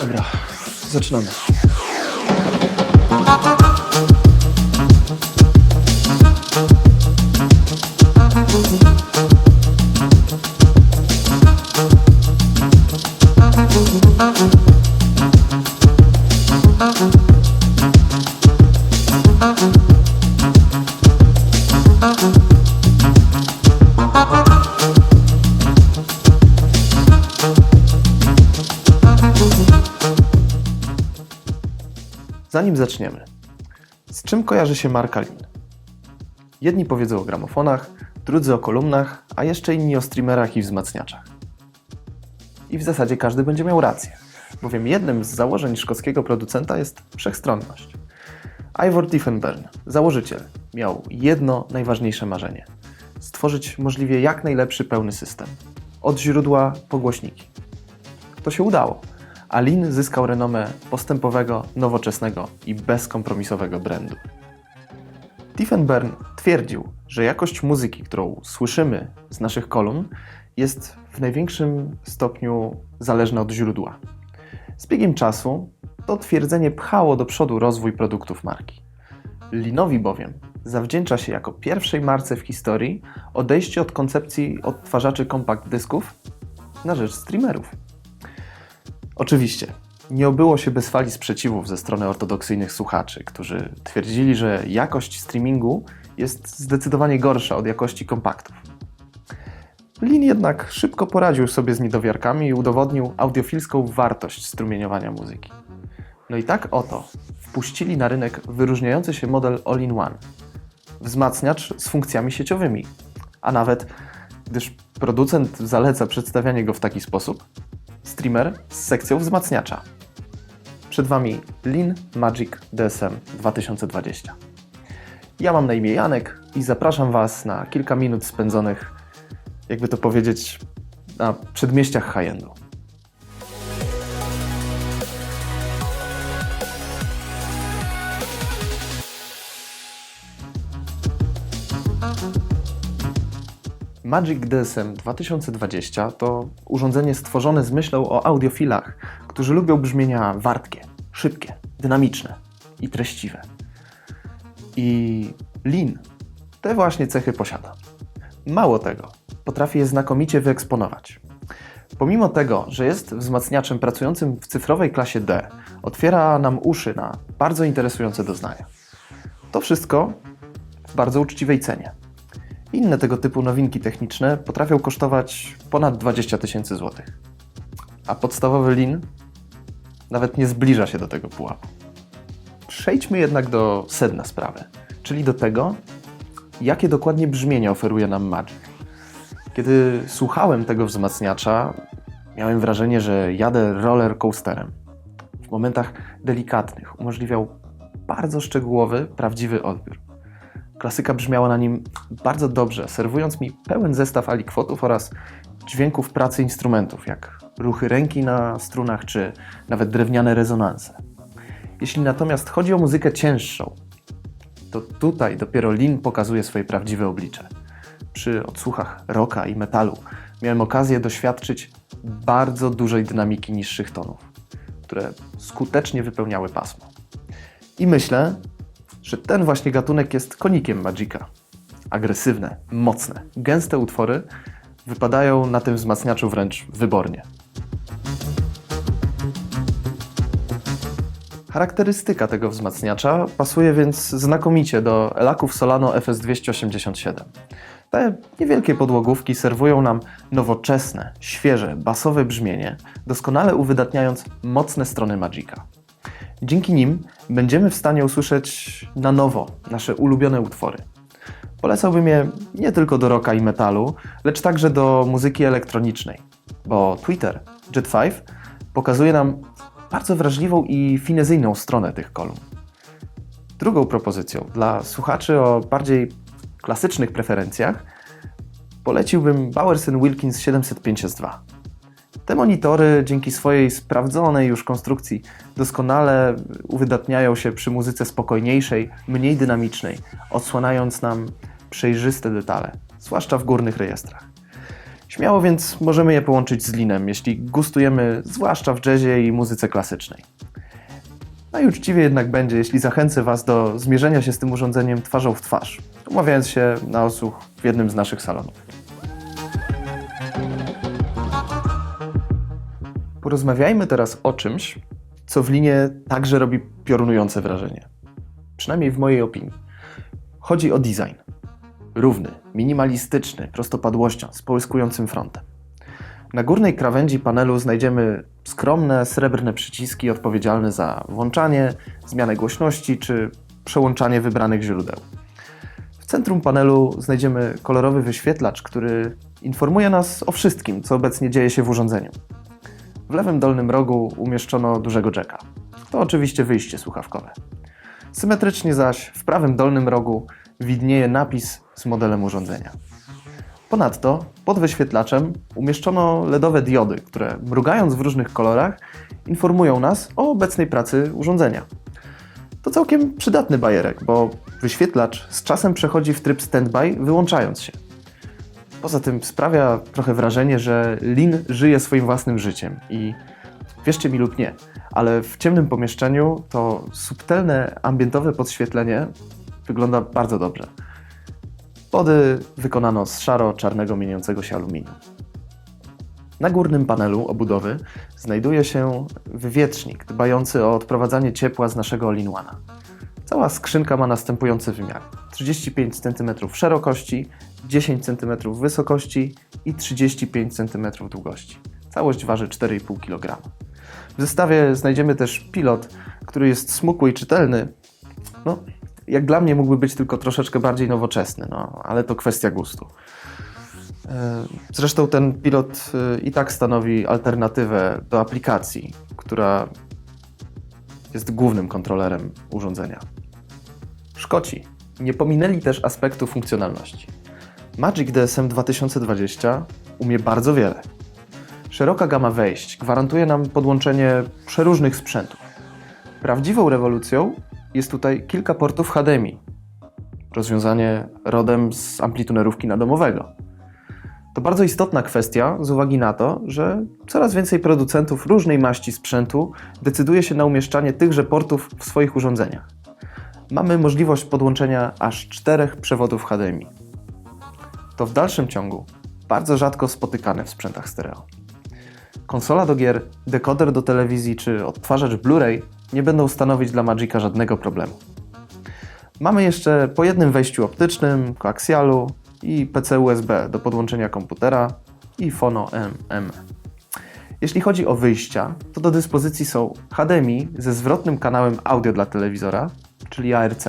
Dobra, zaczynamy. Zanim zaczniemy, z czym kojarzy się marka Lin? Jedni powiedzą o gramofonach, drudzy o kolumnach, a jeszcze inni o streamerach i wzmacniaczach. I w zasadzie każdy będzie miał rację, bowiem jednym z założeń szkockiego producenta jest wszechstronność. Ivor Tiefenbern, założyciel, miał jedno najważniejsze marzenie: stworzyć możliwie jak najlepszy pełny system. Od źródła po głośniki. To się udało, a Lin zyskał renomę postępowego, nowoczesnego i bezkompromisowego brandu. Tiefenbern twierdził, że jakość muzyki, którą słyszymy z naszych kolumn, jest w największym stopniu zależna od źródła. Z biegiem czasu to twierdzenie pchało do przodu rozwój produktów marki. Linowi bowiem zawdzięcza się jako pierwszej marce w historii odejście od koncepcji odtwarzaczy kompakt dysków na rzecz streamerów. Oczywiście, nie obyło się bez fali sprzeciwów ze strony ortodoksyjnych słuchaczy, którzy twierdzili, że jakość streamingu jest zdecydowanie gorsza od jakości kompaktów. Lin jednak szybko poradził sobie z niedowiarkami i udowodnił audiofilską wartość strumieniowania muzyki. No i tak oto wpuścili na rynek wyróżniający się model All-in-One. Wzmacniacz z funkcjami sieciowymi, a nawet, gdyż producent zaleca przedstawianie go w taki sposób, streamer z sekcją wzmacniacza. Przed Wami Lin Magic DSM 2020. Ja mam na imię Janek i zapraszam Was na kilka minut spędzonych, jakby to powiedzieć, na przedmieściach high-endu. Magic DSM 2020 to urządzenie stworzone z myślą o audiofilach, którzy lubią brzmienia wartkie, szybkie, dynamiczne i treściwe. I Lin te właśnie cechy posiada. Mało tego, potrafi je znakomicie wyeksponować. Pomimo tego, że jest wzmacniaczem pracującym w cyfrowej klasie D, otwiera nam uszy na bardzo interesujące doznania. To wszystko w bardzo uczciwej cenie. Inne tego typu nowinki techniczne potrafią kosztować ponad 20 tysięcy złotych. A podstawowy lin nawet nie zbliża się do tego pułapu. Przejdźmy jednak do sedna sprawy, czyli do tego, jakie dokładnie brzmienie oferuje nam Magic. Kiedy słuchałem tego wzmacniacza, miałem wrażenie, że jadę roller coasterem. W momentach delikatnych umożliwiał bardzo szczegółowy, prawdziwy odbiór. Klasyka brzmiała na nim bardzo dobrze, serwując mi pełen zestaw alikwotów oraz dźwięków pracy instrumentów, jak ruchy ręki na strunach czy nawet drewniane rezonanse. Jeśli natomiast chodzi o muzykę cięższą, to tutaj dopiero Lin pokazuje swoje prawdziwe oblicze. Przy odsłuchach rocka i metalu miałem okazję doświadczyć bardzo dużej dynamiki niższych tonów, które skutecznie wypełniały pasmo. I myślę, że ten właśnie gatunek jest konikiem Magica. Agresywne, mocne, gęste utwory wypadają na tym wzmacniaczu wręcz wybornie. Charakterystyka tego wzmacniacza pasuje więc znakomicie do Elaków Solano FS287. Te niewielkie podłogówki serwują nam nowoczesne, świeże, basowe brzmienie, doskonale uwydatniając mocne strony Magica. Dzięki nim będziemy w stanie usłyszeć na nowo nasze ulubione utwory. Polecałbym je nie tylko do rocka i metalu, lecz także do muzyki elektronicznej, bo Twitter, Jet5 pokazuje nam bardzo wrażliwą i finezyjną stronę tych kolumn. Drugą propozycją dla słuchaczy o bardziej klasycznych preferencjach poleciłbym Bowers Wilkins 705S2. Te monitory dzięki swojej sprawdzonej już konstrukcji doskonale uwydatniają się przy muzyce spokojniejszej, mniej dynamicznej, odsłaniając nam przejrzyste detale, zwłaszcza w górnych rejestrach. Śmiało więc możemy je połączyć z linem, jeśli gustujemy zwłaszcza w jazzie i muzyce klasycznej. Najuczciwie jednak będzie, jeśli zachęcę Was do zmierzenia się z tym urządzeniem twarzą w twarz, umawiając się na osłuch w jednym z naszych salonów. Porozmawiajmy teraz o czymś, co w linie także robi piorunujące wrażenie. Przynajmniej w mojej opinii. Chodzi o design. Równy, minimalistyczny, prostopadłością, z połyskującym frontem. Na górnej krawędzi panelu znajdziemy skromne, srebrne przyciski odpowiedzialne za włączanie, zmianę głośności czy przełączanie wybranych źródeł. W centrum panelu znajdziemy kolorowy wyświetlacz, który informuje nas o wszystkim, co obecnie dzieje się w urządzeniu. W lewym dolnym rogu umieszczono dużego jacka. To oczywiście wyjście słuchawkowe. Symetrycznie zaś w prawym dolnym rogu widnieje napis z modelem urządzenia. Ponadto pod wyświetlaczem umieszczono LEDowe diody, które mrugając w różnych kolorach informują nas o obecnej pracy urządzenia. To całkiem przydatny bajerek, bo wyświetlacz z czasem przechodzi w tryb standby, wyłączając się. Poza tym sprawia trochę wrażenie, że Lin żyje swoim własnym życiem i wierzcie mi lub nie, ale w ciemnym pomieszczeniu to subtelne ambientowe podświetlenie wygląda bardzo dobrze. Pody wykonano z szaro-czarnego mieniącego się aluminium. Na górnym panelu obudowy znajduje się wywietrznik dbający o odprowadzanie ciepła z naszego all-in-one'a. Cała skrzynka ma następujące wymiary: 35 cm szerokości, 10 cm wysokości i 35 cm długości. Całość waży 4,5 kg. W zestawie znajdziemy też pilot, który jest smukły i czytelny. No, jak dla mnie mógłby być tylko troszeczkę bardziej nowoczesny, no, ale to kwestia gustu. E, Zresztą ten pilot e, i tak stanowi alternatywę do aplikacji, która jest głównym kontrolerem urządzenia. Szkoci nie pominęli też aspektu funkcjonalności. Magic DSM 2020 umie bardzo wiele. Szeroka gama wejść gwarantuje nam podłączenie przeróżnych sprzętów. Prawdziwą rewolucją jest tutaj kilka portów HDMI. Rozwiązanie rodem z amplitunerówki nadomowego. To bardzo istotna kwestia z uwagi na to, że coraz więcej producentów różnej maści sprzętu decyduje się na umieszczanie tychże portów w swoich urządzeniach. Mamy możliwość podłączenia aż czterech przewodów HDMI. To w dalszym ciągu bardzo rzadko spotykane w sprzętach stereo. Konsola do gier, dekoder do telewizji czy odtwarzacz Blu-ray nie będą stanowić dla Magica żadnego problemu. Mamy jeszcze po jednym wejściu optycznym, koaksjalu i PC USB do podłączenia komputera i Phono MM. Jeśli chodzi o wyjścia, to do dyspozycji są HDMI ze zwrotnym kanałem audio dla telewizora, czyli ARC,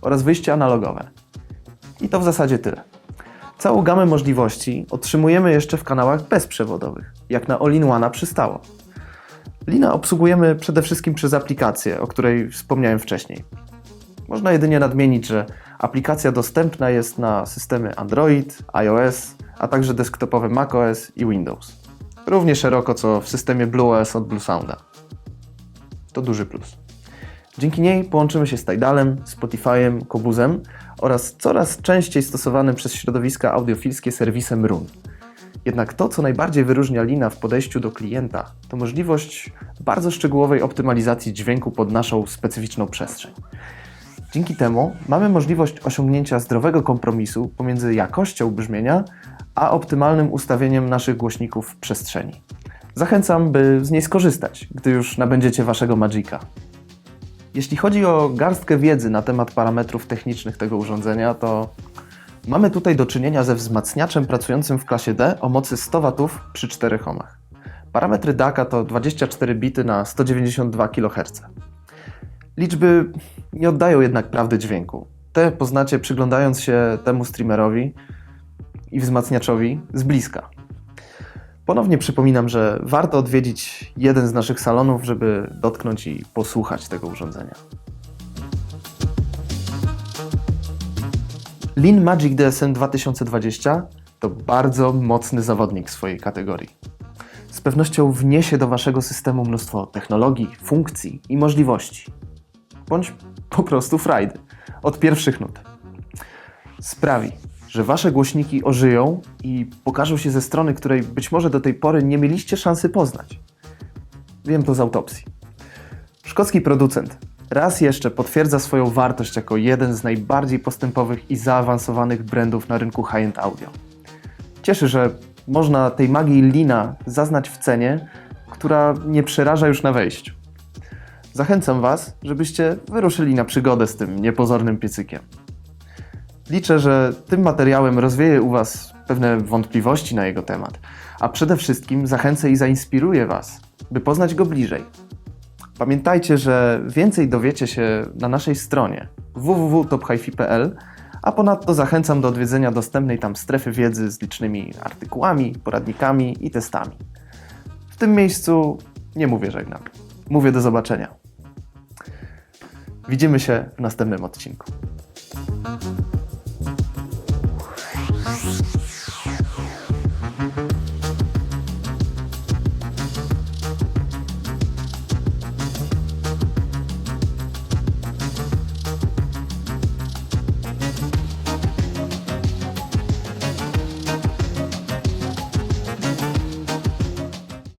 oraz wyjście analogowe. I to w zasadzie tyle. Całą gamę możliwości otrzymujemy jeszcze w kanałach bezprzewodowych, jak na All-in-One'a przystało. Lina obsługujemy przede wszystkim przez aplikację, o której wspomniałem wcześniej. Można jedynie nadmienić, że aplikacja dostępna jest na systemy Android, iOS, a także desktopowe macOS i Windows. Równie szeroko co w systemie BlueOS od Bluesounda. To duży plus. Dzięki niej połączymy się z Tidalem, Spotify'em, Kobuzem oraz coraz częściej stosowanym przez środowiska audiofilskie serwisem Run. Jednak to, co najbardziej wyróżnia Lina w podejściu do klienta, to możliwość bardzo szczegółowej optymalizacji dźwięku pod naszą specyficzną przestrzeń. Dzięki temu mamy możliwość osiągnięcia zdrowego kompromisu pomiędzy jakością brzmienia a optymalnym ustawieniem naszych głośników w przestrzeni. Zachęcam, by z niej skorzystać, gdy już nabędziecie waszego Magica. Jeśli chodzi o garstkę wiedzy na temat parametrów technicznych tego urządzenia, to mamy tutaj do czynienia ze wzmacniaczem pracującym w klasie D o mocy 100 W przy 4 ohmach. Parametry DAC to 24 bity na 192 kHz. Liczby nie oddają jednak prawdy dźwięku. Te poznacie przyglądając się temu streamerowi i wzmacniaczowi z bliska. Ponownie przypominam, że warto odwiedzić jeden z naszych salonów, żeby dotknąć i posłuchać tego urządzenia. Lean Magic DSM 2020 to bardzo mocny zawodnik swojej kategorii. Z pewnością wniesie do Waszego systemu mnóstwo technologii, funkcji i możliwości. Bądź po prostu frajdy od pierwszych nut. Sprawi, że wasze głośniki ożyją i pokażą się ze strony, której być może do tej pory nie mieliście szansy poznać. Wiem to z autopsji. Szkocki producent raz jeszcze potwierdza swoją wartość jako jeden z najbardziej postępowych i zaawansowanych brandów na rynku high-end audio. Cieszy, że można tej magii Lina zaznać w cenie, która nie przeraża już na wejściu. Zachęcam Was, żebyście wyruszyli na przygodę z tym niepozornym piecykiem. Liczę, że tym materiałem rozwieję u Was pewne wątpliwości na jego temat, a przede wszystkim zachęcę i zainspiruję Was, by poznać go bliżej. Pamiętajcie, że więcej dowiecie się na naszej stronie www.tophifi.pl, a ponadto zachęcam do odwiedzenia dostępnej tam strefy wiedzy z licznymi artykułami, poradnikami i testami. W tym miejscu nie mówię żegnam. Mówię do zobaczenia. Widzimy się w następnym odcinku.